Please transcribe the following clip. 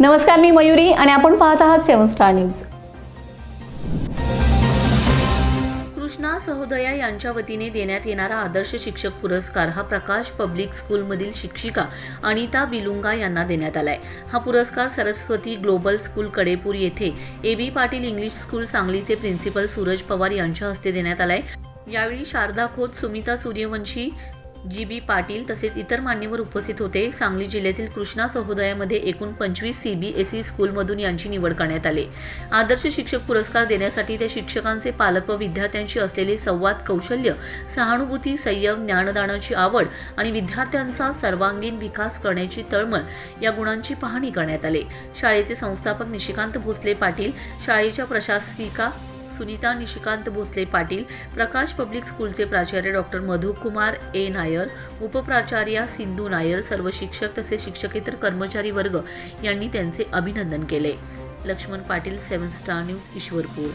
नमस्कार मी मयुरी आणि आपण पाहत आहात seven star news. Krishna Sahodaya यांच्या वतीने देण्यात येणारा आदर्श शिक्षक पुरस्कार हा प्रकाश पब्लिक स्कूलमधील शिक्षिका अनिता बिलुंगा यांना देण्यात आलाय. हा पुरस्कार सरस्वती ग्लोबल स्कूल कडेपूर येथे A B Patil English school सांगलीचे प्रिन्सिपल सूरज पवार यांच्या हस्ते देण्यात आलाय. यावेळी शारदा खोत सुमिता सूर्यवंशी जी बी पाटील तसेच इतर मान्यवर उपस्थित होते. सांगली जिल्ह्यातील कृष्णा सहोदयामध्ये एकूण पंचवीस सी बी एस ई स्कूलमधून यांची निवड करण्यात आली. आदर्श शिक्षक पुरस्कार देण्यासाठी त्या शिक्षकांचे पालक व विद्यार्थ्यांशी असलेले संवाद कौशल्य सहानुभूती संयम ज्ञानदानाची आवड आणि विद्यार्थ्यांचा सर्वांगीण विकास करण्याची तळमळ या गुणांची पाहणी करण्यात आली. शाळेचे संस्थापक निशिकांत भोसले पाटील शाळेच्या प्रशासिका सुनीता निशिकांत भोसले पाटील प्रकाश पब्लिक स्कूलचे प्राचार्य डॉक्टर मधुकुमार ए. नायर उपप्राचार्या सिंधू नायर सर्व शिक्षक तसेच शिक्षकेतर कर्मचारी वर्ग यांनी त्यांचे अभिनंदन केले. Laxman Patil seven star news Ishwarpur.